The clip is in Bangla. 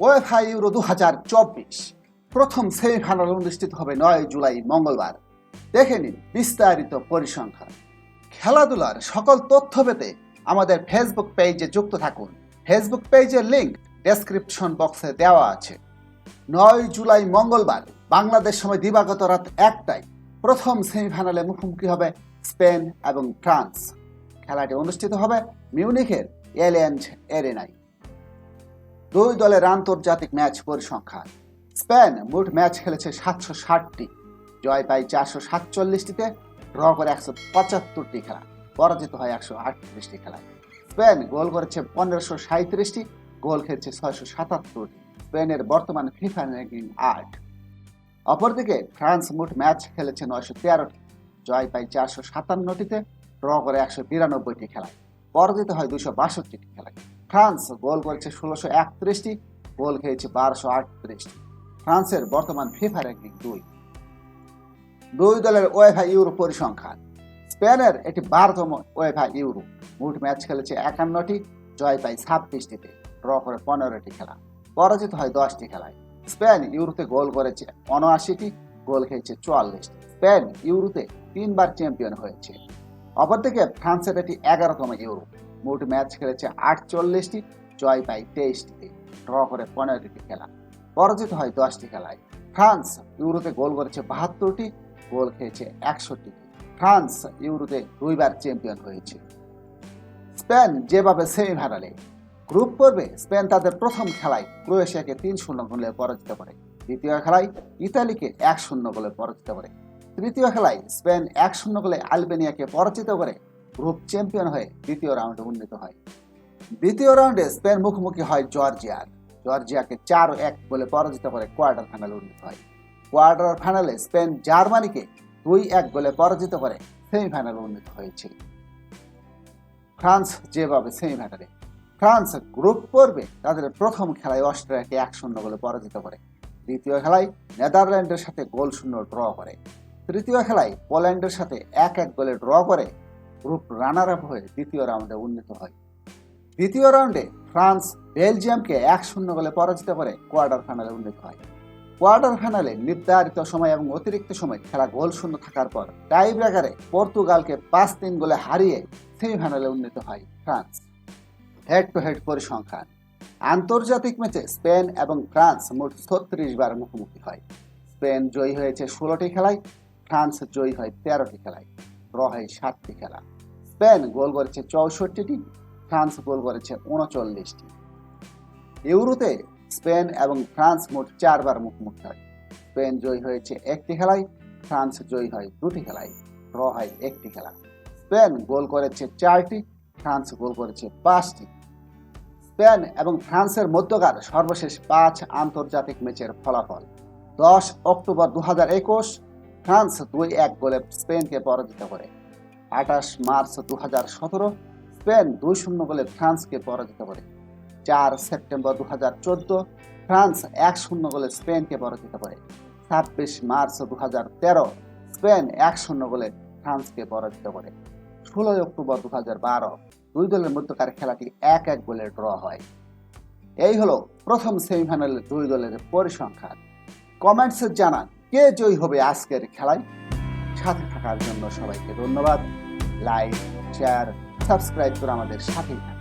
ওয়েফা ইউরো দু হাজার চব্বিশ। প্রথম সেমিফাইনাল অনুষ্ঠিত হবে নয় জুলাই, মঙ্গলবার। দেখে নিন বিস্তারিত পরিসংখ্যান। খেলাধুলার সকল তথ্য পেতে আমাদের ফেসবুক পেজে যুক্ত থাকুন। ফেসবুক পেজের লিঙ্ক ডেসক্রিপশন বক্সে দেওয়া আছে। নয় জুলাই, মঙ্গলবার, বাংলাদেশ সময় দিবাগত রাত একটায় প্রথম সেমিফাইনালে মুখোমুখি হবে স্পেন এবং ফ্রান্স। খেলাটি অনুষ্ঠিত হবে মিউনিখের এলিয়েন্স এরেনায়। দুই দলের আন্তর্জাতিক ম্যাচ পরিসংখ্যান। স্পেন মোট ম্যাচ খেলেছে সাতশো ষাটটি। জয় পায় চারশো সাতচল্লিশটিতে ড্র করে একশো পঁচাত্তরটি খেলা পরাজিত হয় একশো আটত্রিশটি খেলায়। স্পেন গোল করেছে পনেরোশো সাঁত্রিশটি গোল খেলছে ছয়শো সাতাত্তরটি। স্পেনের বর্তমান ফিফা র্যাঙ্কিং আট। অপরদিকে ফ্রান্স মোট ম্যাচ খেলেছে নয়শো তেরোটি। জয় পায় চারশো সাতান্নটিতে ড্র করে একশো বিরানব্বইটি খেলায়। পরাজিত হয় দুশো বাষট্টিটি খেলায়। ফ্রান্স গোল করেছে ষোলোশো একত্রিশটি, গোল খেয়েছে বারোশো আটত্রিশটি। ফ্রান্সের বর্তমান ফিফা র্যাঙ্কিং দুই। দুই দলের ওয়েফা ইউরো পরিসংখ্যান। স্পেনের এটি বারোতম ওয়েফা ইউরো। মোট ম্যাচ খেলেছে একান্নটি, জয় পায় ছাব্বিশটিতে। ড্র করে পনেরোটি খেলা। পরাজিত হয় দশটি খেলায়। স্পেন ইউরোতে গোল করেছে উনআশিটি, গোল খেয়েছে চুয়াল্লিশটি। স্পেন ইউরোতে তিনবার চ্যাম্পিয়ন হয়েছে। অপরদিকে ফ্রান্সের এটি এগারোতম ইউরো। মোট ম্যাচ খেলেছে আটচল্লিশটি, জয় পায় তেইশটিতে, ড্র করে পনেরোটি খেলা। পরাজিত হয় দশটি খেলায়। ফ্রান্স ইউরোতে গোল করেছে বাহাত্তরটি, গোল খেয়েছে একষট্টি ফ্রান্স ইউরোতে দুইবার চ্যাম্পিয়ন হয়েছে। স্পেন যেভাবে সেমিফাইনালে গ্রুপ পর্বে স্পেন তাদের প্রথম খেলায় ক্রোয়েশিয়াকে তিন শূন্য গোলে পরাজিত করে। দ্বিতীয় খেলায় ইতালিকে এক শূন্য গোলে পরাজিত করে। তৃতীয় খেলায় স্পেন এক শূন্য গোলে আলবেনিয়াকে পরাজিত করে। গ্রুপ চ্যাম্পিয়ন হয়ে দ্বিতীয় রাউন্ডে উন্নীত হয়। দ্বিতীয় রাউন্ডে স্পেন মুখোমুখি হয় জর্জিয়ার। জর্জিয়াকে চার এক গোলে পরাজিত করে কোয়ার্টার ফাইনালে উন্নীত হয়। কোয়ার্টার ফাইনালে স্পেন জার্মানিকে দুই এক গোলে পরাজিত করে সেমিফাইনালে উন্নীত হয়েছে। ফ্রান্স যেভাবে সেমিফাইনালে, ফ্রান্স গ্রুপ পর্বে তাদের প্রথম খেলায় অস্ট্রেলিয়াকে এক শূন্য গোলে পরাজিত করে। দ্বিতীয় খেলায় নেদারল্যান্ডের সাথে গোল শূন্য ড্র করে। তৃতীয় খেলায় পোল্যান্ডের সাথে এক এক গোলে ড্র করে গ্রুপ রানার আপ হয়ে দ্বিতীয় রাউন্ডে উন্নীত হয়। দ্বিতীয় রাউন্ডে ফ্রান্স, বেলজিয়ামকে এক শূন্য গোলে পরাজিত করে কোয়ার্টার ফাইনালে উন্নীত হয়। কোয়ার্টার ফাইনালে নির্ধারিত সময় এবং অতিরিক্ত সময় খেলা গোল শূন্য থাকার পর টাই ব্রেকারে পর্তুগালকে পাঁচ তিন গোলে হারিয়ে সেমিফাইনালে উন্নীত হয় ফ্রান্স। হেড টু হেড পরিসংখ্যান। আন্তর্জাতিক ম্যাচে স্পেন এবং ফ্রান্স মোট ছত্রিশ বার মুখোমুখি হয়। স্পেন জয়ী হয়েছে ষোলোটি খেলায়, ফ্রান্স জয়ী হয় তেরোটি খেলায়। ড্র হয় সাতটি খেলা। স্পেন গোল করেছে চৌষট্টিটি, ফ্রান্স গোল করেছে উনচল্লিশটি। ইউরোতে স্পেন এবং ফ্রান্স মোট চারবার মুখোমুখি হয়। স্পেন জয়ী হয়েছে একটি খেলায়, ফ্রান্স জয়ী হয় দুটি খেলায় ড্র হয় একটি খেলা। স্পেন গোল করেছে চারটি, ফ্রান্স গোল করেছে পাঁচটি। স্পেন এবং ফ্রান্সের মধ্যকার সর্বশেষ পাঁচ আন্তর্জাতিক ম্যাচের ফলাফল। দশ অক্টোবর দু হাজার একুশ ফ্রান্স দুই এক গোলে স্পেনকে পরাজিত করে। আঠাশ মার্চ দু হাজার সতেরো স্পেন দুই শূন্য গোলে ফ্রান্সকে পরাজিত করে। চার সেপ্টেম্বর দু হাজার চোদ্দ ফ্রান্স এক শূন্য গোলে স্পেনকে পরাজিত করে। ছাব্বিশ মার্চ দু হাজার তেরো স্পেন এক শূন্য গোলে ফ্রান্সকে পরাজিত করে। ষোলোই অক্টোবর দু হাজার বারো দুই দলের মধ্যকার খেলাটি এক এক গোলে ড্র হয়। এই হলো প্রথম সেমিফাইনালের দুই দলের পরিসংখ্যান। কমেন্টসে জানান কে জয়ী হবে আজকের খেলায়? সাথে থাকার জন্য সবাইকে ধন্যবাদ। লাইক শেয়ার সাবস্ক্রাইব করে আমাদের সাথেই থাকুন।